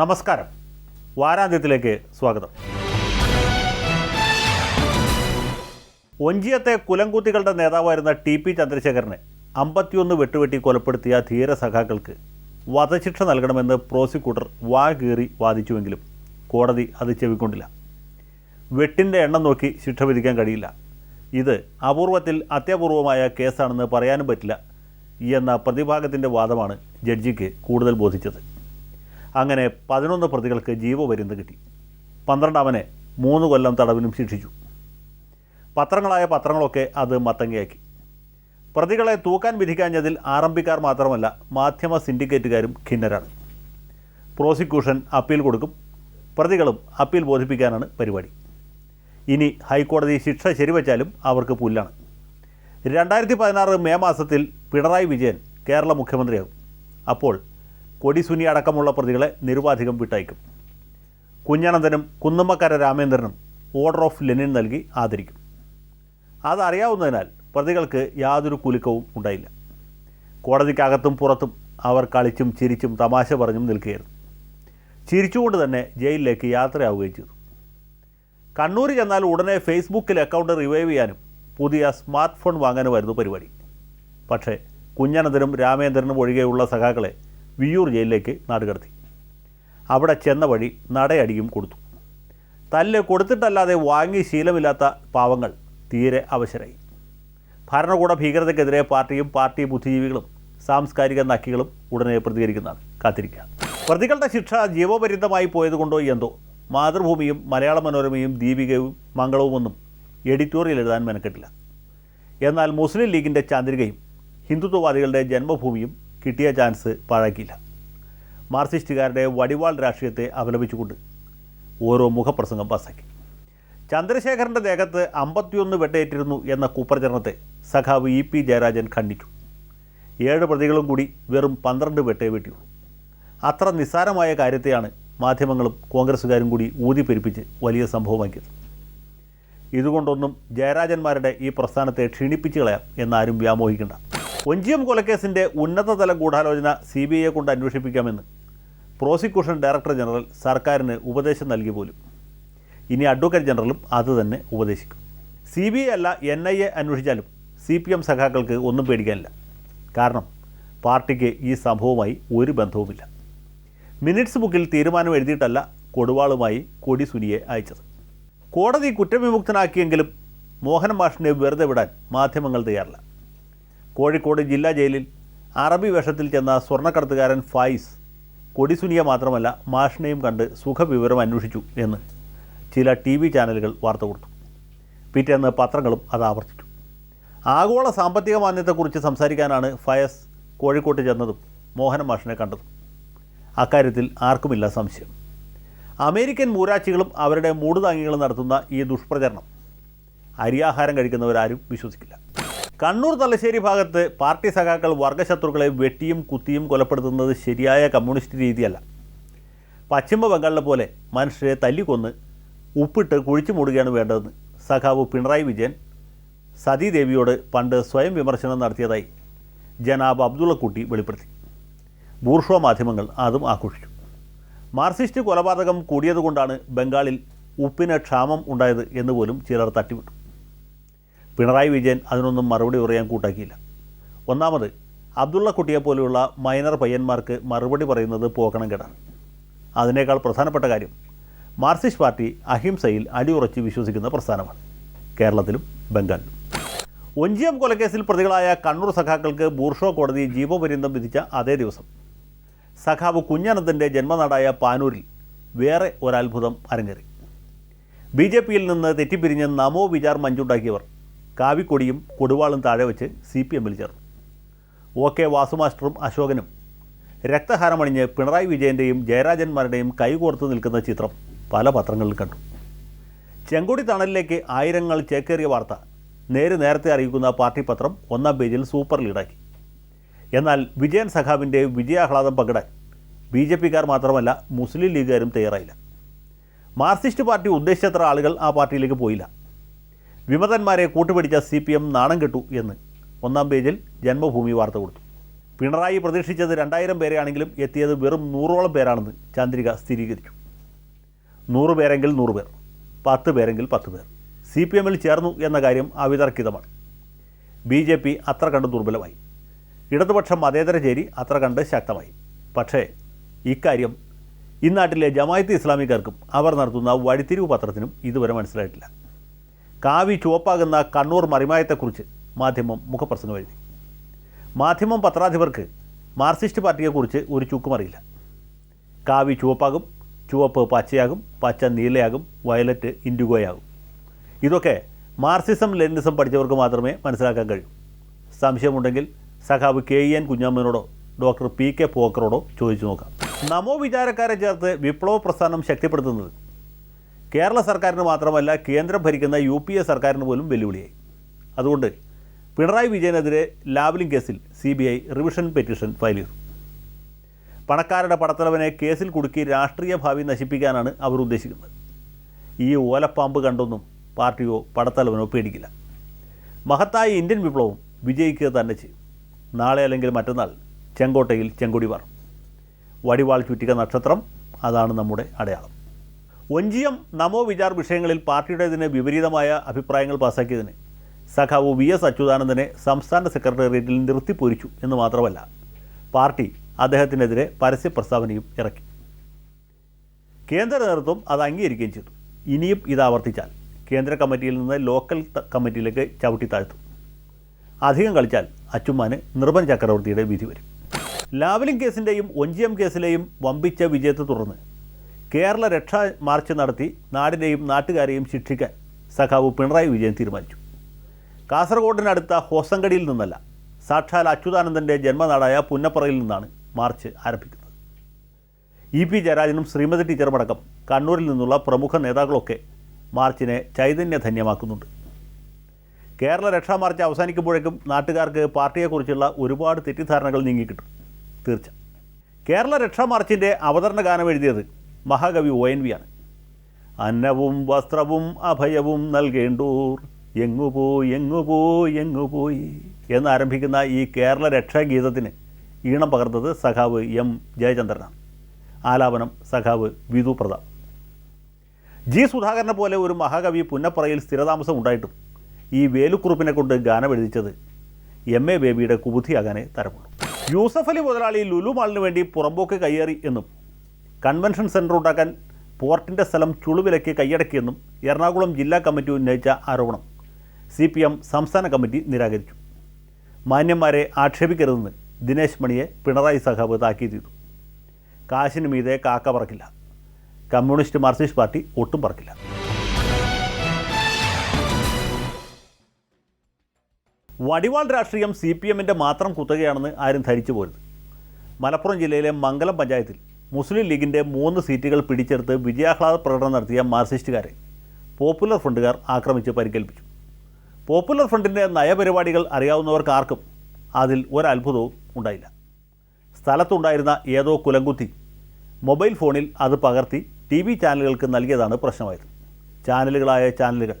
നമസ്കാരം. വാരാന്ത്യത്തിലേക്ക് സ്വാഗതം. ഒഞ്ചിയത്തെ കുലംകുത്തികളുടെ നേതാവായിരുന്ന ടി പി ചന്ദ്രശേഖരനെ അമ്പത്തിയൊന്ന് വെട്ടുവെട്ടി കൊലപ്പെടുത്തിയ ധീര സഖാക്കൾക്ക് വധശിക്ഷ നൽകണമെന്ന് പ്രോസിക്യൂട്ടർ വാ കീറി വാദിച്ചുവെങ്കിലും കോടതി അത് ചെവിക്കൊണ്ടില്ല. വെട്ടിന്റെ എണ്ണം നോക്കി ശിക്ഷ വിധിക്കാൻ കഴിയില്ല. ഇത് അപൂർവത്തിൽ അത്യപൂർവമായ കേസാണെന്ന് പറയാനും പറ്റില്ല എന്ന പ്രതിഭാഗത്തിന്റെ വാദമാണ് ജഡ്ജിക്ക് കൂടുതൽ ബോധിച്ചത്. അങ്ങനെ പതിനൊന്ന് പ്രതികൾക്ക് ജീവപര്യന്തം കിട്ടി. പന്ത്രണ്ടാമനെ മൂന്ന് കൊല്ലം തടവിനും ശിക്ഷിച്ചു. പത്രങ്ങളായ പത്രങ്ങളൊക്കെ അത് മത്തങ്ങയാക്കി. പ്രതികളെ തൂക്കാൻ വിധിക്കാഞ്ഞതിൽ ആറംബിക്കാർ മാത്രമല്ല മാധ്യമ സിൻഡിക്കേറ്റുകാരും ഖിന്നരാണ്. പ്രോസിക്യൂഷൻ അപ്പീൽ കൊടുക്കും പ്രതികളും അപ്പീൽ ബോധിപ്പിക്കാനാണ് പരിപാടി. ഇനി ഹൈക്കോടതി ശിക്ഷ ശരിവച്ചാലും അവർക്ക് പുല്ലാണ്. രണ്ടായിരത്തി പതിനാറ് മെയ് മാസത്തിൽ പിണറായി വിജയൻ കേരള മുഖ്യമന്ത്രിയാകും. അപ്പോൾ കൊടിസുനി അടക്കമുള്ള പ്രതികളെ നിരുപാധികം വിട്ടയക്കും. കുഞ്ഞനന്ദനും കുന്നമ്മക്കര രാമേന്ദ്രനും ഓർഡർ ഓഫ് ലെനിൻ നൽകി ആദരിക്കും. അതറിയാവുന്നതിനാൽ പ്രതികൾക്ക് യാതൊരു കുലുക്കവും ഉണ്ടായില്ല. കോടതിക്കകത്തും പുറത്തും അവർ കളിച്ചും ചിരിച്ചും തമാശ പറഞ്ഞും നിൽക്കുകയായിരുന്നു. ചിരിച്ചുകൊണ്ട് തന്നെ ജയിലിലേക്ക് യാത്രയാവുകയും ചെയ്തു. കണ്ണൂർ ചെന്നാൽ ഉടനെ ഫേസ്ബുക്കിൽ അക്കൗണ്ട് റിവൈവ് ചെയ്യാനും പുതിയ സ്മാർട്ട് ഫോൺ വാങ്ങാനുമായിരുന്നു പരിപാടി. പക്ഷേ കുഞ്ഞനന്ദനും രാമേന്ദ്രനും ഒഴികെയുള്ള സഖാക്കളെ വിയ്യൂർ ജയിലിലേക്ക് നാടുകടത്തി അവിടെ ചെന്ന വഴി നടയടിയും കൊടുത്തു. തല്ല് കൊടുത്തിട്ടല്ലാതെ വാങ്ങി ശീലമില്ലാത്ത പാവങ്ങൾ തീരെ അവശരായി. ഭരണകൂട ഭീകരതയ്ക്കെതിരെ പാർട്ടിയും പാർട്ടി ബുദ്ധിജീവികളും സാംസ്കാരിക നക്കികളും ഉടനെ പ്രതികരിക്കുന്നതാണ്. കാത്തിരിക്കുക. പ്രതികളുടെ ശിക്ഷ ജീവപര്യന്തമായി പോയതുകൊണ്ടോ എന്തോ മാതൃഭൂമിയും മലയാള മനോരമയും ദീപികയും മംഗളവുമൊന്നും എഡിറ്റോറിയൽ എഴുതാൻ മെനക്കെട്ടില്ല. എന്നാൽ മുസ്ലിം ലീഗിന്റെ ചാന്ദ്രികയും ഹിന്ദുത്വവാദികളുടെ ജന്മഭൂമിയും കിട്ടിയ ചാൻസ് പാഴാക്കിയില്ല മാർക്സിസ്റ്റുകാരുടെ വടിവാൾ രാഷ്ട്രീയത്തെ അപലപിച്ചുകൊണ്ട് ഓരോ മുഖപ്രസംഗം പാസാക്കി. ചന്ദ്രശേഖരന്റെ ദേഹത്ത് അമ്പത്തിയൊന്ന് വെട്ടേറ്റിരുന്നു എന്ന കുപ്രചരണത്തെ സഖാവ് ഇ പി ജയരാജൻ ഖണ്ഡിച്ചു. ഏഴ് പ്രതികളും കൂടി വെറും പന്ത്രണ്ട് വെട്ടേ വെട്ടിയുള്ളൂ. അത്ര നിസ്സാരമായ കാര്യത്തെയാണ് മാധ്യമങ്ങളും കോൺഗ്രസ്സുകാരും കൂടി ഊതിപ്പെരിപ്പിച്ച് വലിയ സംഭവമാക്കിയത്. ഇതുകൊണ്ടൊന്നും ജയരാജന്മാരുടെ ഈ പ്രസ്ഥാനത്തെ ക്ഷീണിപ്പിച്ചു കളയാം എന്നാരും വ്യാമോഹിക്കണ്ട. ഒഞ്ചിയം കൊലക്കേസിന്റെ ഉന്നതതല ഗൂഢാലോചന സി ബി ഐയെ കൊണ്ട് അന്വേഷിപ്പിക്കാമെന്ന് പ്രോസിക്യൂഷൻ ഡയറക്ടർ ജനറൽ സർക്കാരിന് ഉപദേശം നൽകി പോലും. ഇനി അഡ്വക്കേറ്റ് ജനറലും അത് തന്നെ ഉപദേശിക്കും. സി ബി ഐ അല്ല എൻ ഐ എ അന്വേഷിച്ചാലും സി പി എം സഖാക്കൾക്ക് ഒന്നും പേടിക്കാനില്ല. കാരണം പാർട്ടിക്ക് ഈ സംഭവവുമായി ഒരു ബന്ധവുമില്ല. മിനിറ്റ്സ് ബുക്കിൽ തീരുമാനം എഴുതിയിട്ടല്ല കൊടുവാളുമായി കൊടി സുനിയെ അയച്ചത്. കോടതി കുറ്റവിമുക്തനാക്കിയെങ്കിലും മോഹൻ മാഷിനെ വെറുതെ വിടാൻ മാധ്യമങ്ങൾ തയ്യാറില്ല. കോഴിക്കോട് ജില്ലാ ജയിലിൽ അറബി വേഷത്തിൽ ചെന്ന സ്വർണക്കടത്തുകാരൻ ഫായിസ് കൊടിസുനിയ മാത്രമല്ല മാഷിനെയും കണ്ട് സുഖവിവരം അന്വേഷിച്ചു എന്ന് ചില ടി വി ചാനലുകൾ വാർത്ത കൊടുത്തു. പിറ്റേന്ന് പത്രങ്ങളും അത് ആവർത്തിച്ചു. ആഗോള സാമ്പത്തിക മാന്യത്തെക്കുറിച്ച് സംസാരിക്കാനാണ് ഫയസ് കോഴിക്കോട്ട് ചെന്നതും മോഹൻ മാഷിനെ കണ്ടതും. അക്കാര്യത്തിൽ ആർക്കുമില്ല സംശയം. അമേരിക്കൻ മൂരാച്ചികളും അവരുടെ മൂടുതാങ്ങികളും നടത്തുന്ന ഈ ദുഷ്പ്രചരണം. അരിയാഹാരം കഴിക്കുന്നവരാരും വിശ്വസിക്കില്ല. കണ്ണൂർ തലശ്ശേരി ഭാഗത്ത് പാർട്ടി സഖാക്കൾ വർഗശത്രുക്കളെ വെട്ടിയും കുത്തിയും കൊലപ്പെടുത്തുന്നത് ശരിയായ കമ്മ്യൂണിസ്റ്റ് രീതിയല്ല. പശ്ചിമ ബംഗാളിലെ പോലെ മനുഷ്യരെ തല്ലിക്കൊന്ന് ഉപ്പിട്ട് കുഴിച്ചു മൂടുകയാണ് വേണ്ടതെന്ന് സഖാവ് പിണറായി വിജയൻ സതീദേവിയോട് പണ്ട് സ്വയം വിമർശനം നടത്തിയതായി ജനാബ് അബ്ദുള്ളക്കുട്ടി വെളിപ്പെടുത്തി. ബൂർഷോ മാധ്യമങ്ങൾ അതും ആഘോഷിച്ചു. മാർസിസ്റ്റ് കൊലപാതകം കൂടിയതുകൊണ്ടാണ് ബംഗാളിൽ ഉപ്പിന് ക്ഷാമം ഉണ്ടായത് എന്നുപോലും ചിലർ തട്ടിവിട്ടു. പിണറായി വിജയൻ അതിനൊന്നും മറുപടി പറയാൻ കൂട്ടാക്കിയില്ല. ഒന്നാമത് അബ്ദുള്ള കുട്ടിയെ പോലെയുള്ള മൈനർ പയ്യന്മാർക്ക് മറുപടി പറയുന്നത് പോക്കണം കേടാണ് അതിനേക്കാൾ പ്രധാനപ്പെട്ട കാര്യം മാർക്സിസ്റ്റ് പാർട്ടി അഹിംസയിൽ അടിയുറച്ച് വിശ്വസിക്കുന്ന പ്രസ്ഥാനമാണ് കേരളത്തിലും ബംഗാളിലും. ഒഞ്ചിയം കൊലക്കേസിൽ പ്രതികളായ കണ്ണൂർ സഖാക്കൾക്ക് ബൂർഷോ കോടതി ജീവപര്യന്തം വിധിച്ച അതേ ദിവസം സഖാവ് കുഞ്ഞനന്ദന്റെ ജന്മനാടായ പാനൂരിൽ വേറെ ഒരത്ഭുതം അരങ്ങേറി. ബി ജെ പിയിൽ നിന്ന് തെറ്റിപ്പിരിഞ്ഞ് നമോ വിചാർ മഞ്ചുണ്ടാക്കിയവർ കാവിക്കൊടിയും കൊടുവാളും താഴെ വെച്ച് സി പി എമ്മിൽ ചേർന്നു. ഒ കെ വാസുമാസ്റ്ററും അശോകനും രക്തഹാരമണിഞ്ഞ് പിണറായി വിജയന്റെയും ജയരാജന്മാരുടെയും കൈകോർത്ത് നിൽക്കുന്ന ചിത്രം പല പത്രങ്ങളിൽ കണ്ടു. ചെങ്കൊടി തണലിലേക്ക് ആയിരങ്ങൾ ചേക്കേറിയ വാർത്ത നേര് നേരത്തെ അറിയിക്കുന്ന പാർട്ടി പത്രം ഒന്നാം പേജിൽ സൂപ്പർ ലീഡാക്കി. എന്നാൽ വിജയൻ സഖാവിന്റെ വിജയാഹ്ലാദം പങ്കിടാൻ ബി ജെ പിക്കാർ മാത്രമല്ല മുസ്ലിം ലീഗുകാരും തയ്യാറായില്ല. മാർക്സിസ്റ്റ് പാർട്ടി ഉദ്ദേശിച്ചത്ര ആളുകൾ ആ പാർട്ടിയിലേക്ക് പോയില്ല. വിമതന്മാരെ കൂട്ടുപിടിച്ച സി പി എം നാണം കെട്ടു എന്ന്. ഒന്നാം പേജിൽ ജന്മഭൂമി വാർത്ത കൊടുത്തു. പിണറായി പ്രതീക്ഷിച്ചത് രണ്ടായിരം പേരെയാണെങ്കിലും എത്തിയത് വെറും നൂറോളം പേരാണെന്ന് ചന്ദ്രിക സ്ഥിരീകരിച്ചു. നൂറ് പേരെങ്കിൽ നൂറ് പേർ പത്ത് പേരെങ്കിൽ പത്ത് പേർ. സി പി എമ്മിൽ ചേർന്നു എന്ന കാര്യം അവിതർക്കിതമാണ്. ബി ജെ പി അത്ര കണ്ട് ദുർബലമായി. ഇടതുപക്ഷം മതേതര ചേരി അത്ര കണ്ട് ശക്തമായി. പക്ഷേ ഇക്കാര്യം ഇന്നാട്ടിലെ ജമായത്ത് ഇസ്ലാമിക്കാർക്കും അവർ നടത്തുന്ന വഴിത്തിരിവ് പത്രത്തിനും ഇതുവരെ മനസ്സിലായിട്ടില്ല. കാവി ചുവപ്പാകുന്ന കണ്ണൂർ മറിമായത്തെക്കുറിച്ച് മാധ്യമം മുഖപ്രസംഗം എഴുതി. മാധ്യമം പത്രാധിപർക്ക് മാർക്സിസ്റ്റ് പാർട്ടിയെക്കുറിച്ച് ഒരു ചുക്കുമറിയില്ല. കാവി ചുവപ്പാകും ചുവപ്പ് പച്ചയാകും പച്ച നീലയാകും വയലറ്റ് ഇൻഡിഗോയാകും. ഇതൊക്കെ മാർസിസം ലെനിസം പഠിച്ചവർക്ക് മാത്രമേ മനസ്സിലാക്കാൻ കഴിയൂ. സംശയമുണ്ടെങ്കിൽ സഖാവ് കെ ഇ എൻ കുഞ്ഞമ്മനോടോ ഡോക്ടർ പി കെ പോക്കറോടോ ചോദിച്ചു നോക്കാം. നമോ വിചാരക്കാരെ ചേർത്ത് വിപ്ലവ പ്രസ്ഥാനം ശക്തിപ്പെടുത്തുന്നത് കേരള സർക്കാരിന് മാത്രമല്ല കേന്ദ്രം ഭരിക്കുന്ന യു പി എ സർക്കാരിന് പോലും വെല്ലുവിളിയായി. അതുകൊണ്ട് പിണറായി വിജയനെതിരെ ലാവ്ലിംഗ് കേസിൽ C B I revision petition file ചെയ്തു. പണക്കാരുടെ പടത്തലവനെ കേസിൽ കുടുക്കി രാഷ്ട്രീയ ഭാവി നശിപ്പിക്കാനാണ് അവർ ഉദ്ദേശിക്കുന്നത്. ഈ ഓലപ്പാമ്പ് കണ്ടൊന്നും പാർട്ടിയോ പടത്തലവനോ പേടിക്കില്ല. മഹത്തായ ഇന്ത്യൻ വിപ്ലവം വിജയിക്കുക തന്നെ ചെയ്യും. നാളെ അല്ലെങ്കിൽ മറ്റന്നാൾ ചെങ്കോട്ടയിൽ ചെങ്കൊടി പറ വടിവാൾ ചുറ്റിക നക്ഷത്രം അതാണ് നമ്മുടെ അടയാളം. ഒഞ്ചിയം നമോ വിചാർ വിഷയങ്ങളിൽ പാർട്ടിയുടേതിന് വിപരീതമായ അഭിപ്രായങ്ങൾ പാസാക്കിയതിന് സഖാവ് വി എസ് അച്യുതാനന്ദനെ സംസ്ഥാന സെക്രട്ടേറിയറ്റിൽ നിർത്തിപ്പൊരിച്ചു എന്ന് മാത്രമല്ല പാർട്ടി അദ്ദേഹത്തിനെതിരെ പരസ്യ പ്രസ്താവനയും ഇറക്കി. കേന്ദ്ര നേതൃത്വം അത് അംഗീകരിക്കുകയും ചെയ്തു. ഇനിയും ഇത് ആവർത്തിച്ചാൽ കേന്ദ്ര കമ്മിറ്റിയിൽ നിന്ന് ലോക്കൽ കമ്മിറ്റിയിലേക്ക് ചവിട്ടി താഴ്ത്തും. അധികം കളിച്ചാൽ അച്ചുമ്മാന് നിർഭൻ ചക്രവർത്തിയുടെ വിധി വരും. ലാവലിംഗ് കേസിന്റെയും ഒഞ്ചിയം കേസിലെയും വമ്പിച്ച വിജയത്തെ തുടർന്ന് കേരള രക്ഷാ മാർച്ച് നടത്തി നാടിനെയും നാട്ടുകാരെയും ശിക്ഷിക്കാൻ സഖാവ് പിണറായി വിജയൻ തീരുമാനിച്ചു. കാസർഗോഡിനടുത്ത ഹോസങ്കടിയിൽ നിന്നല്ല സാക്ഷാൽ അച്യുതാനന്ദന്റെ ജന്മനാടായ പുന്നപ്പറയിൽ നിന്നാണ് മാർച്ച് ആരംഭിക്കുന്നത്. ഇ പി ജയരാജനും ശ്രീമതി ടീച്ചറുമടക്കം കണ്ണൂരിൽ നിന്നുള്ള പ്രമുഖ നേതാക്കളൊക്കെ മാർച്ചിനെ ചൈതന്യധന്യമാക്കുന്നുണ്ട്. കേരള രക്ഷാ മാർച്ച് അവസാനിക്കുമ്പോഴേക്കും നാട്ടുകാർക്ക് പാർട്ടിയെക്കുറിച്ചുള്ള ഒരുപാട് തെറ്റിദ്ധാരണകൾ നീങ്ങിക്കിട്ടും. തീർച്ച. കേരള രക്ഷാ മാർച്ചിന്റെ അവതരണ ഗാനം എഴുതിയത് മഹാകവി ഒ എൻ വി ആണ്. അന്നവും വസ്ത്രവും അഭയവും നൽകേണ്ടൂർ. എങ്ങുപോയി എങ്ങുപോയി എങ്ങുപോയി എന്നാരംഭിക്കുന്ന ഈ കേരള രക്ഷാഗീതത്തിന് ഈണം പകർന്നത് സഖാവ് എം ജയചന്ദ്രനാണ്. ആലാപനം സഖാവ് വിധു പ്രതാപ്. ജി സുധാകരനെ പോലെ ഒരു മഹാകവി പുന്നപ്പറയിൽ സ്ഥിരതാമസം ഉണ്ടായിട്ടും ഈ വേലുക്കുറുപ്പിനെ കൊണ്ട് ഗാനം എഴുതിച്ചത് എം എ ബേബിയുടെ കുബുദ്ധിയാകാനേ തരമുള്ളൂ. യൂസഫ് അലി മുതലാളി ലുലു മാളിന് വേണ്ടി പുറമ്പോക്ക് കയ്യേറി എന്നും കൺവെൻഷൻ സെന്റർ ഉണ്ടാക്കാൻ പോർട്ടിന്റെ സ്ഥലം ചുളുവിലയ്ക്ക് കൈയടക്കിയെന്നും എറണാകുളം ജില്ലാ കമ്മിറ്റി ഉന്നയിച്ച ആരോപണം സി പി എം സംസ്ഥാന കമ്മിറ്റി നിരാകരിച്ചു. മാന്യന്മാരെ ആക്ഷേപിക്കരുതെന്ന് ദിനേശ് മണിയെ പിണറായി സഖാവ് താക്കീത് ചെയ്തു. കാശിന് മീതെ കാക്ക പറക്കില്ല. കമ്മ്യൂണിസ്റ്റ് മാർക്സിസ്റ്റ് പാർട്ടി ഒട്ടും പറക്കില്ല. വടിവാൾ രാഷ്ട്രീയം സി പി എമ്മിന്റെ മാത്രം കുത്തകയാണെന്ന് ആരും ധരിച്ചു പോരുത്. മലപ്പുറം ജില്ലയിലെ മംഗലം പഞ്ചായത്തിൽ മുസ്ലിം ലീഗിന്റെ മൂന്ന് സീറ്റുകൾ പിടിച്ചെടുത്ത് വിജയാഹ്ലാദ പ്രകടനം നടത്തിയ മാർക്സിസ്റ്റുകാരെ പോപ്പുലർ ഫ്രണ്ടുകാർ ആക്രമിച്ച് പരിക്കേൽപ്പിച്ചു. പോപ്പുലർ ഫ്രണ്ടിന്റെ നയപരിപാടികൾ അറിയാവുന്നവർക്ക് ആർക്കും അതിൽ ഒരത്ഭുതവും ഉണ്ടായില്ല. സ്ഥലത്തുണ്ടായിരുന്ന ഏതോ കുലങ്കുത്തി മൊബൈൽ ഫോണിൽ അത് പകർത്തി ടി വി ചാനലുകൾക്ക് നൽകിയതാണ് പ്രശ്നമായത്. ചാനലുകളായ ചാനലുകൾ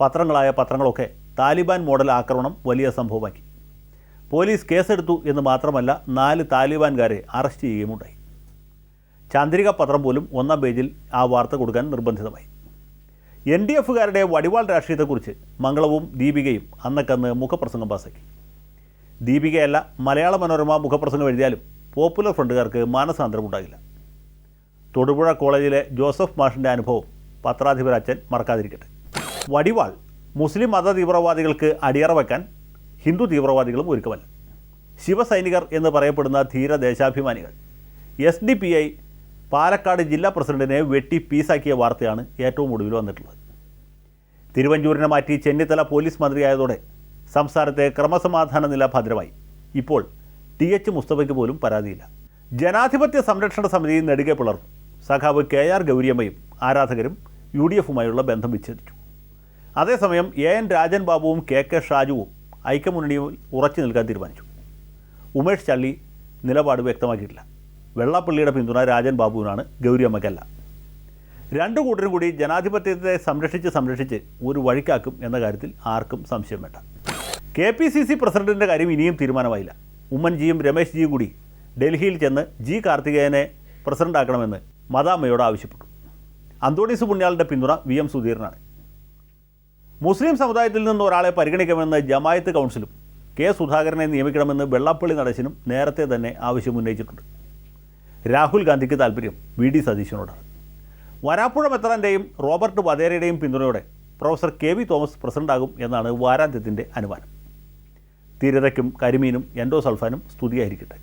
പത്രങ്ങളായ പത്രങ്ങളൊക്കെ താലിബാൻ മോഡൽ ആക്രമണം വലിയ സംഭവമാക്കി. പോലീസ് കേസെടുത്തു എന്ന് മാത്രമല്ല നാല് താലിബാൻകാരെ അറസ്റ്റ് ചെയ്യുകയുമുണ്ടായി. ചന്ദ്രിക പത്രം പോലും ഒന്നാം പേജിൽ ആ വാർത്ത കൊടുക്കാൻ നിർബന്ധിതമായി. എൻ ഡി എഫുകാരുടെ വടിവാൾ രാഷ്ട്രീയത്തെക്കുറിച്ച് മംഗളവും ദീപികയും അന്നക്കന്ന് മുഖപ്രസംഗം പാസാക്കി. ദീപികയല്ല മലയാള മനോരമ മുഖപ്രസംഗം എഴുതിയാലും പോപ്പുലർ ഫ്രണ്ടുകാർക്ക് മാനസാന്തരം ഉണ്ടാകില്ല. തൊടുപുഴ കോളേജിലെ ജോസഫ് മാഷിന്റെ അനുഭവം പത്രാധിപരാച്ചൻ മറക്കാതിരിക്കട്ടെ. വടിവാൾ മുസ്ലിം മത തീവ്രവാദികൾക്ക് അടിയറ വയ്ക്കാൻ ഹിന്ദു തീവ്രവാദികളും ഒരുക്കമല്ല. ശിവസൈനികർ എന്ന് പറയപ്പെടുന്ന ധീര ദേശാഭിമാനികൾ S D P I Palakkad ജില്ലാ പ്രസിഡന്റിനെ വെട്ടി പീസാക്കിയ വാർത്തയാണ് ഏറ്റവും ഒടുവിൽ വന്നിട്ടുള്ളത്. തിരുവഞ്ചൂരിനെ മാറ്റി ചെന്നിത്തല പോലീസ് മന്ത്രിയായതോടെ സംസ്ഥാനത്തെ ക്രമസമാധാന നില ഭദ്രമായി. ഇപ്പോൾ ടി എച്ച് മുസ്തഫയ്ക്ക് പോലും പരാതിയില്ല. ജനാധിപത്യ സംരക്ഷണ സമിതി നെടുകെ പിളർന്നു. സഖാവ് കെ ആർ ഗൗരിയമ്മയും ആരാധകരും യു ഡി എഫുമായുള്ള ബന്ധം വിച്ഛേദിച്ചു. അതേസമയം എ എൻ രാജൻ ബാബുവും കെ കെ ഷാജുവും ഐക്യമുന്നണിയിൽ ഉറച്ചു നിൽക്കാൻ തീരുമാനിച്ചു. ഉമേഷ് ചള്ളി നിലപാട് വ്യക്തമാക്കിയിട്ടില്ല. വെള്ളാപ്പള്ളിയുടെ പിന്തുണ രാജൻ ബാബുവിനാണ് ഗൗരിയമ്മയ്ക്കല്ല രണ്ടു കൂട്ടരും കൂടി ജനാധിപത്യത്തെ സംരക്ഷിച്ച് സംരക്ഷിച്ച് ഒരു വഴിക്കാക്കും എന്ന കാര്യത്തിൽ ആർക്കും സംശയം വേണ്ട. കെ പി സി സി പ്രസിഡന്റിന്റെ കാര്യം ഇനിയും തീരുമാനമായില്ല. ഉമ്മൻജിയും രമേശ് ജിയും കൂടി ഡൽഹിയിൽ ചെന്ന് ജി കാർത്തികേയനെ പ്രസിഡന്റാക്കണമെന്ന് മദാമ്മയോട് ആവശ്യപ്പെട്ടു. അന്തോണീസ് പുണ്യാളിന്റെ പിന്തുണ വി എം സുധീരനാണ് മുസ്ലിം സമുദായത്തിൽ നിന്ന് ഒരാളെ പരിഗണിക്കണമെന്ന് ജമായത്ത് കൗൺസിലും കെ സുധാകരനെ നിയമിക്കണമെന്ന് വെള്ളാപ്പള്ളി നടേശനും നേരത്തെ തന്നെ ആവശ്യം ഉന്നയിച്ചിട്ടുണ്ട് രാഹുൽ ഗാന്ധിക്ക് താല്പര്യം വി ഡി സതീശനോടാണ്. വരാപ്പുഴ മെത്രാന്റെയും റോബർട്ട് വധേരയുടെയും പിന്തുണയോടെ പ്രൊഫസർ കെ വി തോമസ് പ്രസിഡന്റാകും എന്നാണ് വാരാന്ത്യത്തിന്റെ അനുമാനം. തീരതയ്ക്കും കരിമീനും എൻഡോസൾഫാനും സ്തുതിയായിരിക്കട്ടെ.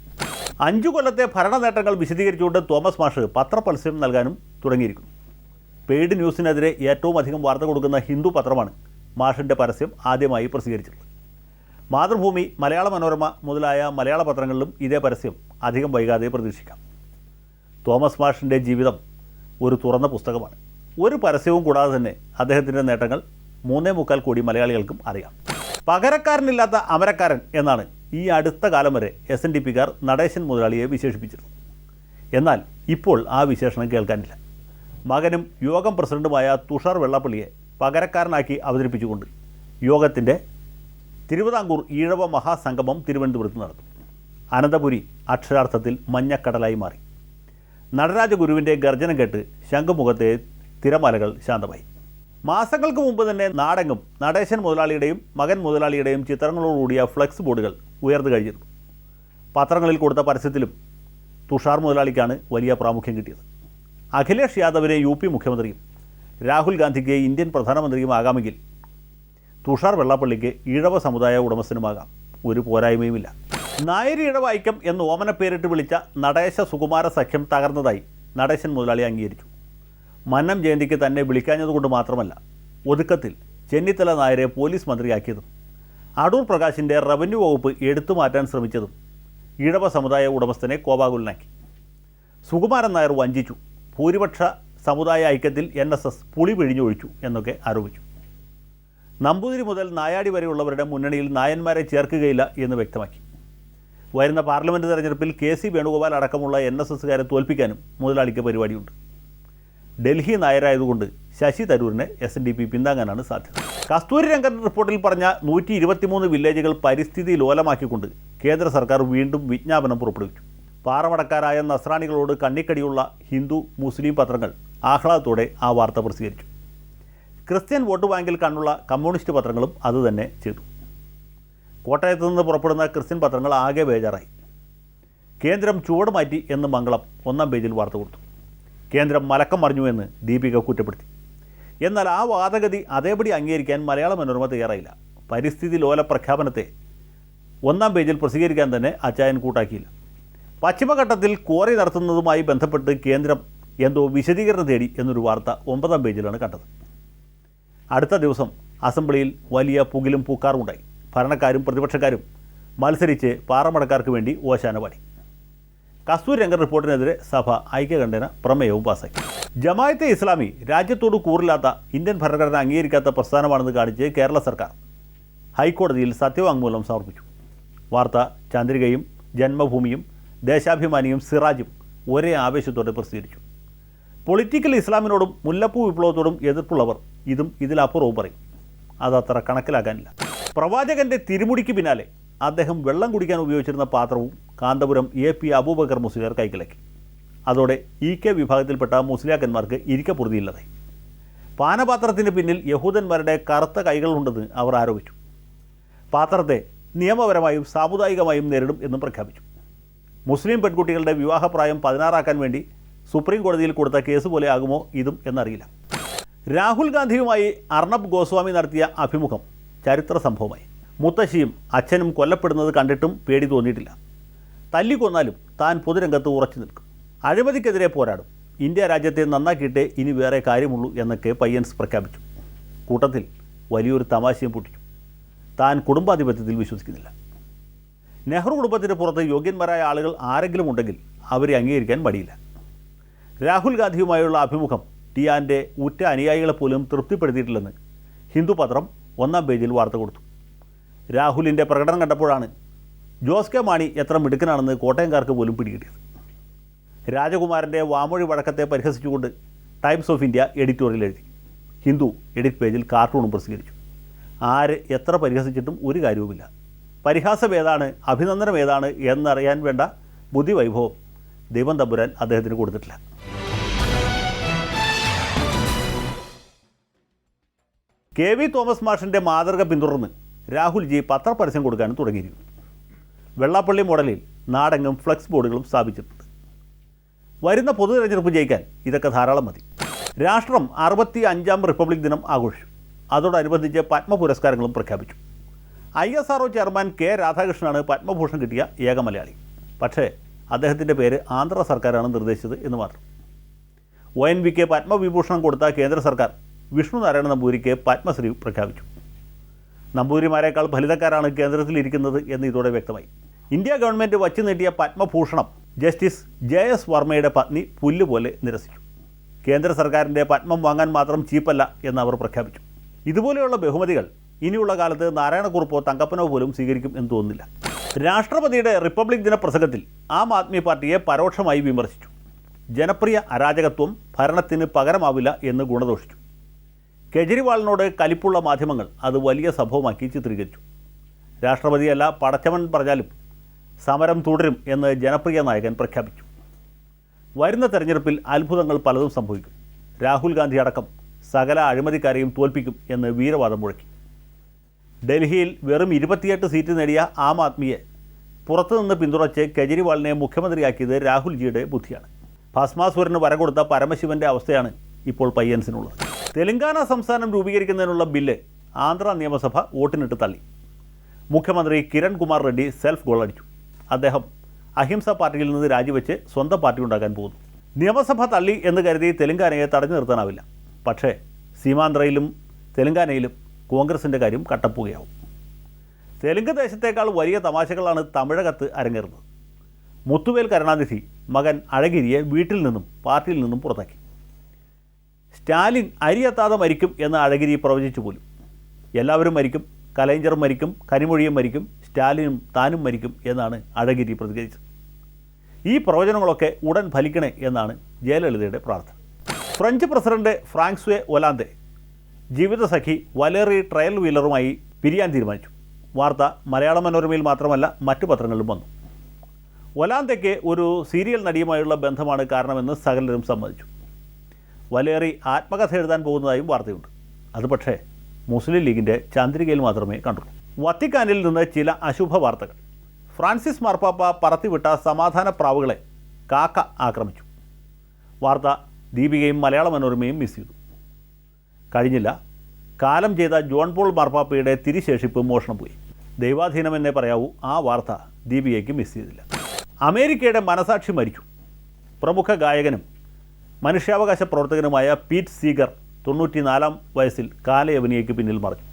അഞ്ചു കൊല്ലത്തെ ഭരണ നേട്ടങ്ങൾ വിശദീകരിച്ചുകൊണ്ട് തോമസ് മാഷ് പത്രപരസ്യം നൽകാനും തുടങ്ങിയിരിക്കുന്നു. പെയ്ഡ് ന്യൂസിനെതിരെ ഏറ്റവും അധികം വാർത്ത കൊടുക്കുന്ന ഹിന്ദു പത്രമാണ് മാഷിന്റെ പരസ്യം ആദ്യമായി പ്രസിദ്ധീകരിച്ചത് മാതൃഭൂമി മലയാള മനോരമ മുതലായ മലയാള പത്രങ്ങളിലും ഇതേ പരസ്യം അധികം വൈകാതെ പ്രതീക്ഷിക്കാം. തോമസ് മാഷിന്റെ ജീവിതം ഒരു തുറന്ന പുസ്തകമാണ്. ഒരു പരസ്യവും കൂടാതെ തന്നെ അദ്ദേഹത്തിന്റെ നേട്ടങ്ങൾ മൂന്നേ മുക്കാൽ കോടി മലയാളികൾക്കും അറിയാം. പകരക്കാരനില്ലാത്ത അമരക്കാരൻ എന്നാണ് ഈ അടുത്ത കാലം വരെ എസ് എൻ ഡി പിക്കാർ നടേശൻ മുതലാളിയെ വിശേഷിപ്പിച്ചിരുന്നു എന്നാൽ ഇപ്പോൾ ആ വിശേഷണം കേൾക്കാനില്ല. മകനും യോഗം പ്രസിഡന്റുമായ തുഷാർ വെള്ളാപ്പള്ളിയെ പകരക്കാരനാക്കി അവതരിപ്പിച്ചുകൊണ്ട് യോഗത്തിന്റെ തിരുവിതാംകൂർ ഈഴവ മഹാസംഗമം തിരുവനന്തപുരത്ത് നടന്നു. അനന്തപുരി അക്ഷരാർത്ഥത്തിൽ മഞ്ഞക്കടലായി മാറി. നടരാജഗുരുവിന്റെ ഗർജനം കേട്ട് ശംഖുമുഖത്തെ തിരമാലകൾ ശാന്തമായി. മാസങ്ങൾക്ക് മുമ്പ് തന്നെ നാടെങ്ങും നടേശൻ മുതലാളിയുടെയും മകൻ മുതലാളിയുടെയും ചിത്രങ്ങളോടുകൂടിയ ഫ്ലെക്സ് ബോർഡുകൾ ഉയർന്നു കഴിഞ്ഞിരുന്നു. പത്രങ്ങളിൽ കൊടുത്ത പരസ്യത്തിലും തുഷാർ മുതലാളിക്കാണ് വലിയ പ്രാമുഖ്യം കിട്ടിയത്. അഖിലേഷ് യാദവിനെ യു പി മുഖ്യമന്ത്രിയും രാഹുൽ ഗാന്ധിക്ക് ഇന്ത്യൻ പ്രധാനമന്ത്രിയും ആകാമെങ്കിൽ തുഷാർ വെള്ളാപ്പള്ളിക്ക് ഈഴവ സമുദായ ഉടമസ്ഥനുമാകാം. ഒരു പോരായ്മയുമില്ല. നായരി വൈക്കം എന്ന് ഓമന പേരിട്ട് വിളിച്ച നടേശ സുകുമാര സഖ്യം തകർന്നതായി നടേശൻ മുതലാളി അംഗീകരിച്ചു. മന്നം ജയന്തിക്ക് തന്നെ വിളിക്കാഞ്ഞതുകൊണ്ട് മാത്രമല്ല ഒതുക്കത്തിൽ ചെന്നിത്തല നായരെ പോലീസ് മന്ത്രിയാക്കിയതും അടൂർ പ്രകാശിന്റെ റവന്യൂ വകുപ്പ് എടുത്തു മാറ്റാൻ ശ്രമിച്ചതും ഈഴവ സമുദായ ഉടമസ്ഥനെ കോപാകുലനാക്കി. സുകുമാരൻ നായർ വഞ്ചിച്ചു. ഭൂരിപക്ഷ സമുദായ ഐക്യത്തിൽ എൻ എസ് എസ് പുളി പിഴിഞ്ഞൊഴിച്ചു എന്നൊക്കെ ആരോപിച്ചു. നമ്പൂതിരി മുതൽ നായാടി വരെയുള്ളവരുടെ മുന്നണിയിൽ നായന്മാരെ ചേർക്കുകയില്ല എന്ന് വ്യക്തമാക്കി. വരുന്ന പാർലമെന്റ് തെരഞ്ഞെടുപ്പിൽ കെ സി വേണുഗോപാൽ അടക്കമുള്ള എൻ എസ് എസ്സുകാരെ തോൽപ്പിക്കാനും മുതലാളിക്ക് പരിപാടിയുണ്ട്. ഡൽഹി നായരായതുകൊണ്ട് ശശി തരൂരിനെ എസ് എൻ ഡി പി പിന്താങ്ങാനാണ് സാധ്യത. കസ്തൂരി രംഗൻ റിപ്പോർട്ടിൽ പറഞ്ഞ നൂറ്റി ഇരുപത്തിമൂന്ന് വില്ലേജുകൾ പരിസ്ഥിതി ലോലമാക്കിക്കൊണ്ട് കേന്ദ്ര സർക്കാർ വീണ്ടും വിജ്ഞാപനം പുറപ്പെടുവിച്ചു പാറമടക്കാരായ നസ്രാണികളോട് കണ്ണിക്കടിയുള്ള ഹിന്ദു മുസ്ലിം പത്രങ്ങൾ ആഹ്ലാദത്തോടെ ആ വാർത്ത പ്രസിദ്ധീകരിച്ചു. ക്രിസ്ത്യൻ വോട്ട് ബാങ്കിൽ കണ്ണുള്ള കമ്മ്യൂണിസ്റ്റ് പത്രങ്ങളും അതുതന്നെ ചെയ്തു. കോട്ടയത്ത് നിന്ന് പുറപ്പെടുന്ന ക്രിസ്ത്യൻ പത്രങ്ങൾ ആകെ ബേജാറായി. കേന്ദ്രം ചുവട് മാറ്റി എന്ന് മംഗളം ഒന്നാം പേജിൽ വാർത്ത കൊടുത്തു. കേന്ദ്രം മലക്കം മറിഞ്ഞു എന്ന് ദീപിക കുറ്റപ്പെടുത്തി. എന്നാൽ ആ വാദഗതി അതേപടി അംഗീകരിക്കാൻ മലയാള മനോരമ തയ്യാറായില്ല. പരിസ്ഥിതി ലോല പ്രഖ്യാപനത്തെ ഒന്നാം പേജിൽ പ്രസിദ്ധീകരിക്കാൻ തന്നെ അച്ചായൻ കൂട്ടാക്കിയില്ല. പശ്ചിമഘട്ടത്തിൽ കോറി നടത്തുന്നതുമായി ബന്ധപ്പെട്ട് കേന്ദ്രം എന്തോ വിശദീകരണം തേടി എന്നൊരു വാർത്ത ഒമ്പതാം പേജിലാണ് കണ്ടത്. അടുത്ത ദിവസം അസംബ്ലിയിൽ വലിയ പുകിലും പൂക്കാറുമുണ്ടായി. ഭരണക്കാരും പ്രതിപക്ഷക്കാരും മത്സരിച്ച് പാറമടക്കാർക്ക് വേണ്ടി ഓശാന പാടി. കസ്തൂരി രംഗ റിപ്പോർട്ടിനെതിരെ സഭ ഐക്യകണ്ഠേന പ്രമേയവും പാസാക്കി. ജമായത്തെ ഇസ്ലാമി രാജ്യത്തോട് കൂറില്ലാത്ത ഇന്ത്യൻ ഭരണഘടന അംഗീകരിക്കാത്ത പ്രസ്ഥാനമാണെന്ന് കാണിച്ച് കേരള സർക്കാർ ഹൈക്കോടതിയിൽ സത്യവാങ്മൂലം സമർപ്പിച്ചു. വാർത്ത ചന്ദ്രികയും ജന്മഭൂമിയും ദേശാഭിമാനിയും സിറാജും ഒരേ ആവേശത്തോടെ പ്രസിദ്ധീകരിച്ചു. പൊളിറ്റിക്കൽ ഇസ്ലാമിനോടും മുല്ലപ്പൂ വിപ്ലവത്തോടും എതിർപ്പുള്ളവർ ഇതും ഇതിലപ്പുറവും പറയും. അതത്ര കണക്കിലാക്കാനില്ല. പ്രവാചകന്റെ തിരുമുടിക്ക് പിന്നാലെ അദ്ദേഹം വെള്ളം കുടിക്കാൻ ഉപയോഗിച്ചിരുന്ന പാത്രവും കാന്തപുരം എ പി അബൂബക്കർ മുസ്ലിയാർ കൈക്കലാക്കി. അതോടെ ഇ കെ വിഭാഗത്തിൽപ്പെട്ട മുസ്ലിയാക്കന്മാർക്ക് ഇരിക്കപ്പുറതിയില്ലതായി പാനപാത്രത്തിന് പിന്നിൽ യഹൂദന്മാരുടെ കറുത്ത കൈകളുണ്ടെന്ന് അവർ ആരോപിച്ചു. പാത്രത്തെ നിയമപരമായും സാമുദായികമായും നേരിടും എന്നും പ്രഖ്യാപിച്ചു. മുസ്ലിം പെൺകുട്ടികളുടെ വിവാഹപ്രായം പതിനാറാക്കാൻ വേണ്ടി സുപ്രീം കോടതിയിൽ കൊടുത്ത കേസ് പോലെ ആകുമോ ഇതും എന്നറിയില്ല. രാഹുൽ ഗാന്ധിയുമായി അർണബ് ഗോസ്വാമി നടത്തിയ അഭിമുഖം ചരിത്ര സംഭവമായി. മുത്തശ്ശിയും അച്ഛനും കൊല്ലപ്പെടുന്നത് കണ്ടിട്ടും പേടി തോന്നിയിട്ടില്ല. തല്ലിക്കൊന്നാലും താൻ പൊതുരംഗത്ത് ഉറച്ചു നിൽക്കും. അഴിമതിക്കെതിരെ പോരാടും. ഇന്ത്യ രാജ്യത്തെ നന്നാക്കിയിട്ടേ ഇനി വേറെ കാര്യമുള്ളൂ എന്നൊക്കെ പയ്യൻസ് പ്രഖ്യാപിച്ചു. കൂട്ടത്തിൽ വലിയൊരു തമാശയും പൊട്ടിച്ചു. താൻ കുടുംബാധിപത്യത്തിൽ വിശ്വസിക്കുന്നില്ല. നെഹ്റു കുടുംബത്തിന് പുറത്ത് യോഗ്യന്മാരായ ആളുകൾ ആരെങ്കിലും ഉണ്ടെങ്കിൽ അവരെ അംഗീകരിക്കാൻ മടിയില്ല. രാഹുൽ ഗാന്ധിയുമായുള്ള അഭിമുഖം ടിയാന്റെ ഉറ്റ അനുയായികളെ പോലും തൃപ്തിപ്പെടുത്തിയിട്ടില്ലെന്ന് ഹിന്ദു പത്രം ഒന്നാം പേജിൽ വാർത്ത കൊടുത്തു. രാഹുലിന്റെ പ്രകടനം കണ്ടപ്പോഴാണ് ജോസ് കെ മാണി എത്ര മിടുക്കനാണെന്ന് കോട്ടയംകാർക്ക് പോലും പിടികിട്ടിയത്. രാജകുമാരന്റെ വാമൊഴി വഴക്കത്തെ പരിഹസിച്ചുകൊണ്ട് ടൈംസ് ഓഫ് ഇന്ത്യ എഡിറ്റോറിയൽ എഴുതി. ഹിന്ദു എഡിറ്റ് പേജിൽ കാർട്ടൂണും പ്രസിദ്ധീകരിച്ചു. ആര് എത്ര പരിഹസിച്ചിട്ടും ഒരു കാര്യവുമില്ല. പരിഹാസം ഏതാണ് അഭിനന്ദനം ഏതാണ് എന്നറിയാൻ വേണ്ട ബുദ്ധിവൈഭവം ദൈവം തമ്പുരാൻ അദ്ദേഹത്തിന് കൊടുത്തിട്ടില്ല. കെ വി തോമസ് മാഷിന്റെ മാതൃക പിന്തുടർന്ന് രാഹുൽജി പത്രപരസ്യം കൊടുക്കാനും തുടങ്ങിയിരുന്നു. വെള്ളാപ്പള്ളി മോഡലിൽ നാടെങ്ങും ഫ്ലക്സ് ബോർഡുകളും സ്ഥാപിച്ചിട്ടുണ്ട്. വരുന്ന പൊതു തെരഞ്ഞെടുപ്പ് ജയിക്കാൻ ഇതൊക്കെ ധാരാളം മതി. രാഷ്ട്രം അറുപത്തി അഞ്ചാം റിപ്പബ്ലിക് ദിനം ആഘോഷിച്ചു. അതോടനുബന്ധിച്ച് പത്മ പുരസ്കാരങ്ങളും പ്രഖ്യാപിച്ചു. I S R chairman K രാധാകൃഷ്ണനാണ് Padma Bhushan കിട്ടിയ ഏക മലയാളി. പക്ഷേ അദ്ദേഹത്തിന്റെ പേര് ആന്ധ്ര സർക്കാരാണ് നിർദ്ദേശിച്ചത് എന്ന് മാത്രം. ഒ എൻ വിക്ക് പത്മവിഭൂഷണം കൊടുത്ത കേന്ദ്ര സർക്കാർ വിഷ്ണു നാരായണ നമ്പൂരിക്ക് പത്മശ്രീ പ്രഖ്യാപിച്ചു. നമ്പൂരിമാരെക്കാൾ ഫലിതക്കാരാണ് കേന്ദ്രത്തിലിരിക്കുന്നത് എന്ന് ഇതോടെ വ്യക്തമായി. ഇന്ത്യ ഗവൺമെന്റ് വച്ചു നീട്ടിയ പത്മഭൂഷണം ജസ്റ്റിസ് ജെ എസ് വർമ്മയുടെ പത്നി പുല്ലുപോലെ നിരസിച്ചു. കേന്ദ്ര സർക്കാരിന്റെ പത്മം വാങ്ങാൻ മാത്രം ചീപ്പല്ല എന്ന് അവർ പ്രഖ്യാപിച്ചു. ഇതുപോലെയുള്ള ബഹുമതികൾ ഇനിയുള്ള കാലത്ത് നാരായണക്കുറുപ്പോ തങ്കപ്പനോ പോലും സ്വീകരിക്കും എന്ന് തോന്നുന്നില്ല. രാഷ്ട്രപതിയുടെ റിപ്പബ്ലിക് ദിന പ്രസംഗത്തിൽ ആം ആദ്മി പാർട്ടിയെ പരോക്ഷമായി വിമർശിച്ചു. ജനപ്രിയ അരാജകത്വം ഭരണത്തിന് പകരമാവില്ല എന്ന് ഗുണദോഷിച്ചു. കെജ്രിവാളിനോട് കലിപ്പുള്ള മാധ്യമങ്ങൾ അത് വലിയ സംഭവമാക്കി ചിത്രീകരിച്ചു. രാഷ്ട്രപതിയല്ല പടച്ചവൻ പറഞ്ഞാലും സമരം തുടരും എന്ന് ജനപ്രിയ നായകൻ പ്രഖ്യാപിച്ചു. വരുന്ന തെരഞ്ഞെടുപ്പിൽ അത്ഭുതങ്ങൾ പലതും സംഭവിക്കും. രാഹുൽ ഗാന്ധി അടക്കം സകല അഴിമതിക്കാരെയും തോൽപ്പിക്കും എന്ന് വീരവാദം മുഴക്കി. ഡൽഹിയിൽ വെറും ഇരുപത്തിയെട്ട് സീറ്റ് നേടിയ ആം ആദ്മിയെ പുറത്തുനിന്ന് പിന്തുണച്ച് കെജ്രിവാളിനെ മുഖ്യമന്ത്രിയാക്കിയത് രാഹുൽജിയുടെ ബുദ്ധിയാണ്. ഭസ്മാസുരന് വരകൊടുത്ത കൊടുത്ത പരമശിവന്റെ അവസ്ഥയാണ് ഇപ്പോൾ പയ്യൻസിനുള്ളത്. തെലങ്കാന സംസ്ഥാനം രൂപീകരിക്കുന്നതിനുള്ള ബില്ല് ആന്ധ്ര നിയമസഭ വോട്ടിനിട്ട് തള്ളി. മുഖ്യമന്ത്രി കിരൺ കുമാർ റെഡ്ഡി സെൽഫ് ഗോളടിച്ചു. അദ്ദേഹം അഹിംസ പാർട്ടിയിൽ നിന്ന് രാജിവെച്ച് സ്വന്തം പാർട്ടി ഉണ്ടാക്കാൻ പോകുന്നു. നിയമസഭ തള്ളി എന്ന് കരുതി തെലങ്കാനയെ തടഞ്ഞു നിർത്താനാവില്ല. പക്ഷേ സീമാന്ധ്രയിലും തെലങ്കാനയിലും കോൺഗ്രസിന്റെ കാര്യം കട്ടപ്പുകയാവും. തെലുങ്ക് ദേശത്തേക്കാൾ വലിയ തമാശകളാണ് തമിഴകത്ത് അരങ്ങേറുന്നത്. മുത്തുവേൽ കരുണാനിധി മകൻ അഴഗിരിയെ വീട്ടിൽ നിന്നും പാർട്ടിയിൽ നിന്നും പുറത്താക്കി. സ്റ്റാലിൻ അരിയെത്താതെ മരിക്കും എന്ന് അഴഗിരി പ്രവചിച്ചു പോലും. എല്ലാവരും മരിക്കും കലൈഞ്ചർ മരിക്കും കനിമൊഴിയും മരിക്കും സ്റ്റാലിനും താനും മരിക്കും എന്നാണ് അഴഗിരി പ്രതികരിച്ചത്. ഈ പ്രവചനങ്ങളൊക്കെ ഉടൻ ഫലിക്കണേ എന്നാണ് ജയലളിതയുടെ പ്രാർത്ഥന. ഫ്രഞ്ച് പ്രസിഡന്റ് ഫ്രാങ്സ്വേ ഒലാന്തെ ജീവിതസഖി വലേറി ട്രയൽ വീലറുമായി പിരിയാൻ തീരുമാനിച്ചു. വാർത്ത മലയാള മനോരമയിൽ മാത്രമല്ല മറ്റു പത്രങ്ങളിലും വന്നു. ഒലാന്തയ്ക്ക് ഒരു സീരിയൽ നടിയുമായുള്ള ബന്ധമാണ് കാരണമെന്ന് സകലരും സമ്മതിച്ചു. വലേറി ആത്മകഥ എഴുതാൻ പോകുന്നതായും വാർത്തയുണ്ട്. അത് പക്ഷേ മുസ്ലിം ലീഗിന്റെ ചാന്ദ്രികയിൽ മാത്രമേ കണ്ടുള്ളൂ. വത്തിക്കാനിൽ നിന്ന് ചില അശുഭ വാർത്തകൾ. ഫ്രാൻസിസ് മാർപ്പാപ്പ പറത്തിവിട്ട സമാധാന പ്രാവുകളെ കാക്ക ആക്രമിച്ചു. വാർത്ത ദീപികയും മലയാള മനോരമയും മിസ് ചെയ്തു. കഴിഞ്ഞില്ല കാലം ചെയ്ത ജോൺ പോൾ മാർപ്പാപ്പയുടെ തിരിശേഷിപ്പ് മോഷണം പോയി ദൈവാധീനമെന്നേ പറയാവൂ ആ വാർത്ത ദീപികയ്ക്ക് മിസ് ചെയ്തില്ല. അമേരിക്കയുടെ മനസാക്ഷി മരിച്ചു. പ്രമുഖ ഗായകനും മനുഷ്യാവകാശ പ്രവർത്തകനുമായ പീറ്റ് സീഗർ തൊണ്ണൂറ്റിനാലാം വയസ്സിൽ കാലയവനിയയ്ക്ക് പിന്നിൽ മറഞ്ഞു.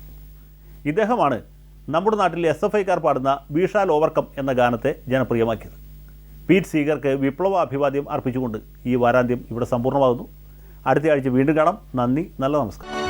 ഇദ്ദേഹമാണ് നമ്മുടെ നാട്ടിൽ എസ് എഫ് ഐക്കാർ പാടുന്ന വിഷാൽ ഓവർകം എന്ന ഗാനത്തെ ജനപ്രിയമാക്കിയത്. പീറ്റ് സീഗർക്ക് വിപ്ലവ അഭിവാദ്യം അർപ്പിച്ചുകൊണ്ട് ഈ വാരാന്ത്യം ഇവിടെ സമ്പൂർണമാകുന്നു. അടുത്ത ആഴ്ച വീണ്ടും കാണാം. നന്ദി നല്ല നമസ്കാരം.